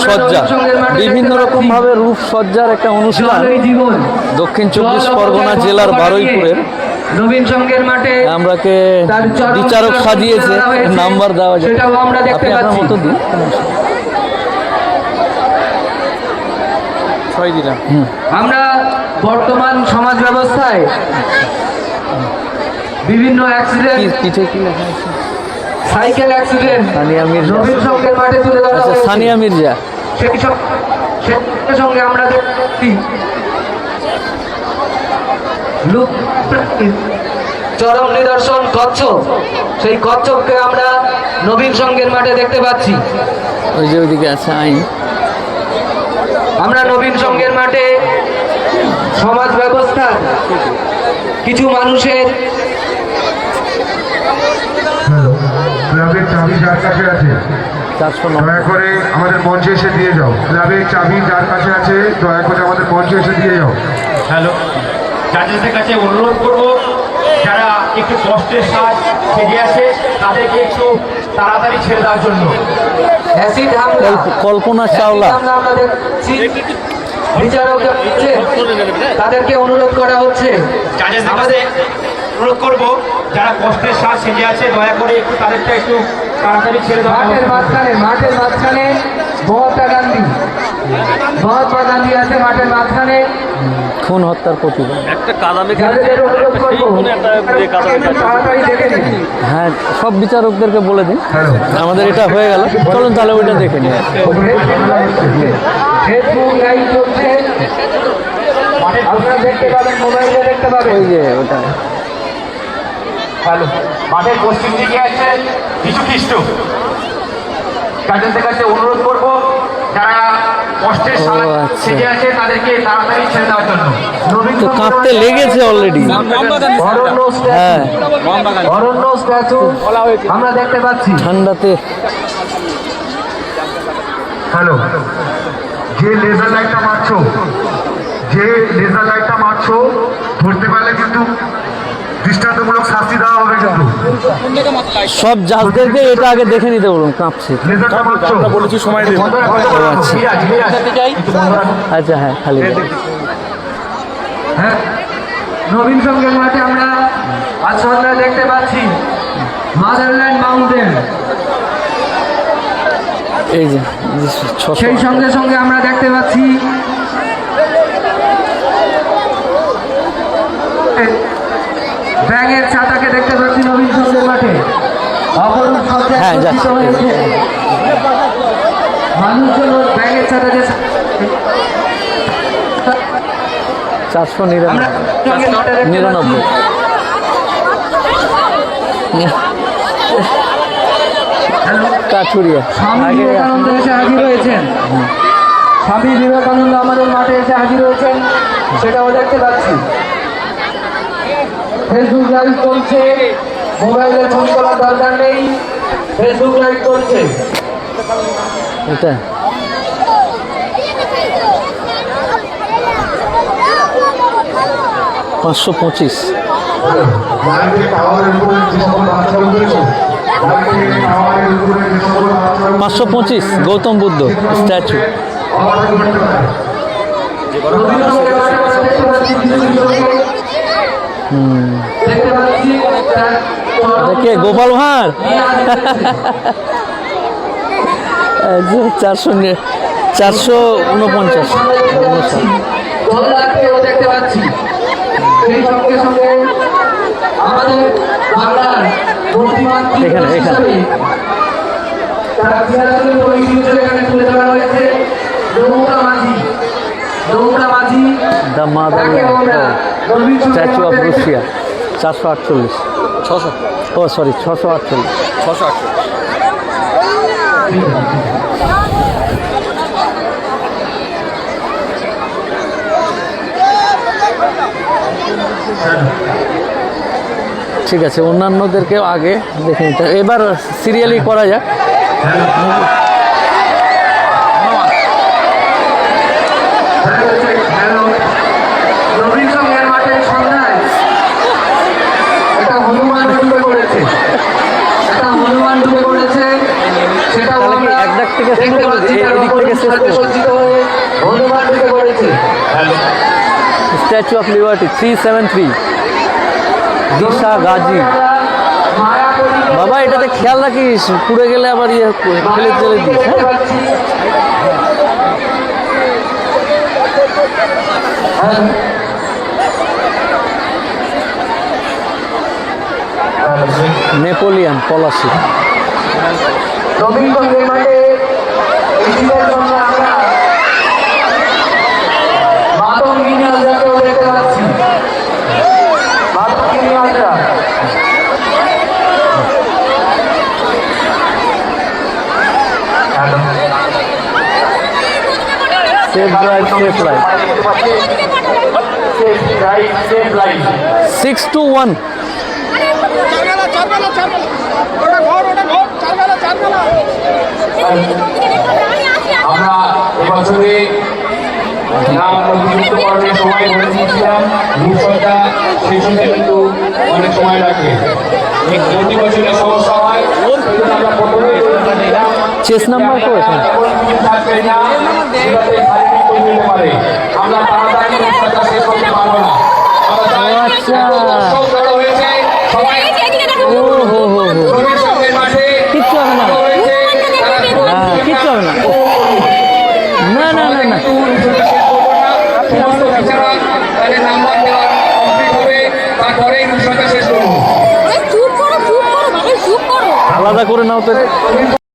সজ্জা বিভিন্ন রকম ভাবে রূপসজ্জার একটা অনুষ্ঠান দক্ষিণ চব্বিশ পরগনা জেলার বারুইপুরের নবীন সঙ্গের মাঠে আমরাকে বিচারক সাজিয়েছে নাম্বার দেওয়া যায় সেটাও আমরা দেখতে পাচ্ছি। মতো দিন ছয় দিলাম আমরা বর্তমান সমাজ ব্যবস্থায় বিভিন্ন অ্যাক্সিডেন্ট কি পিঠে কি লেখা সাইকেল অ্যাক্সিডেন্ট সানিয়া মির্জা। নবীন সঙ্গের মাঠে তুলে ধরা আচ্ছা হয়েছে। সানিয়া মির্জা। সেই সব- সেই সঙ্গে আমরা দেখছি? লুক চরম নিদর্শন কচ্ছপ। সেই কচ্ছপকে আমরা নবীন সঙ্গের মাঠে দেখতে পাচ্ছি। ওই যে ওইদিকে আছে আইন। আমরা নবীন সঙ্গের মাঠে সমাজ ব্যবস্থার কিছু মানুষের ক্লাবের চাবি যার কাছে আছে দয়া করে আমাদের মঞ্চে এসে দিয়ে যাও। ক্লাবের চাবি যার কাছে আছে দয়া করে আমাদের মঞ্চে এসে দিয়ে যাও। হ্যালো। জাজেসদের কাছে অনুরোধ করব যারা একটু কষ্টের সাজ সেজে আছে তাদেরকে একটু তাড়াতাড়ি ছেড়ে দেওয়ার জন্য। অ্যাসিড হামলা। কল্পনা চাওলা। বিচারক তাদেরকে অনুরোধ করা হচ্ছে। অনুরোধ করব যারা কষ্টের সাজ সেজে আছে দয়া করে একটু তাদেরটা একটু তাড়াতাড়ি ছেড়ে দেওয়া মাঠের মাঝখানে মাঠের মাঝখানে মহাত্মা গান্ধী। মহাত্মা গান্ধী আছে মাঠের মাঝখানে। খুন হত্যার প্রতিবাদ। হ্যাঁ সব বিচারকদেরকে বলে দিন। আমাদের এটা হয়ে গেল। চলুন তাহলে ওইটা দেখে নিই। আপনারা দেখতে পাবেন মোবাইলে দেখতে পাবেন। ওই যে ওটা। হ্যালো মাঠের পশ্চিম দিকে আছে যিশু খ্রিস্ট জাজেসদের কাছে অনুরোধ করব যারা কষ্টের সাজ আচ্ছা। সেজে আছে তাদেরকে তাড়াতাড়ি ছেড়ে দেওয়ার জন্য। তো কাঁপতে লেগেছে অলরেডি হ্যাঁ। অরণ্য স্ট্যাচু আমরা দেখতে পাচ্ছি। ঠান্ডাতে। হ্যালো যে লেজার লাইটটা মারছো যে লেজার লাইটটা মারছো ধরতে পারলে কিন্তু দৃষ্টান্তমূলক শাস্তি দেওয়া হবে কিন্তু। সব জাজদেরকে এটা আগে দেখে নিতে বলুন কাঁপছে। বলেছি সময় দেবো। আচ্ছা। আচ্ছা হ্যাঁ খালি হ্যাঁ। নবীন সঙ্গের মাঠে আমরা আজ সন্ধ্যায় দেখতে পাচ্ছি। Motherland mountain. এই যে সেই সঙ্গে সঙ্গে আমরা দেখতে পাচ্ছি ব্যাঙের ছাতাকে দেখতে পাচ্ছি নবীন সঙ্গের মাঠে অপরূপ সজ্জায় হ্যাঁ, যাচ্ছি। চারশো নিরানব্বই। নিরানব্বই। কাঠুরিয়া। স্বামী বিবেকানন্দ এসে হাজির হয়েছেন। স্বামী বিবেকানন্দ আমাদের মাঠে এসে হাজির হয়েছেন। সেটাও দেখতে পাচ্ছি। ফেসবুক লাইভ চলছে। মোবাইলে ফোন করার দরকার নেই ফেসবুক লাইভ চলছে এটা পাঁচশো পঁচিশ। করেছ। বাচ্চাগুলো পাঁচশো পঁচিশ গৌতম বুদ্ধ স্ট্যাচু অবশ্যই কে? গোপাল ভাঁড়? চারশো চারশো উনপঞ্চাশ দেখতে পাচ্ছি। সেই সঙ্গে সঙ্গে আমাদের বাংলার এখানে, এখানে। হিসাবে তার বিরাজনীন এখানে তুলে ধরা হয়েছে নৌকা মাঝি। নৌকা মাঝি the mother statue of Russia চারশো আটচল্লিশ। ছশো? ও সরি ছশো আটচল্লিশ। ছশো ঠিক আছে অন্যান্যদেরকেও আগে দেখে নিতে এবার সিরিয়ালি করা যাক রবীন্দ্র সঙ্গের মাঠে সন্ধ্যায় একটা হনুমান ডুবে পড়েছে একটা হনুমান ডুবে পড়েছে সেটাও তাহলে কি আমরা এক দাগ থেকে শুরু করে এদিক শেষ statue of liberty three seven three Disha Gazi. বাবা এটাতে খেয়াল রাখিস পুড়ে গেলে আবার ইয়ে ফেলে দিস হ্যাঁ? হ্যাঁ। নেপোলিয়ান পলাশি এই শীতের জন্য আমরা মাতঙ্গিনী আলজাকেও দেখতে পাচ্ছি Matangini Alja safe drive safe ride six two one আমরা এবছরে নাম নথিভুক্ত করার সময় বলে সমস্যা হয়। চেস নাম্বার তো এখানে এমন কিছু থাকবে না যেটাতে শারীরিক করে নিতে পারে আমরা তাড়াতাড়ি রূপসজ্জা শেষ করতে পারব না আমরা চাই আচ্ছা। আলাদা করে নাও তো।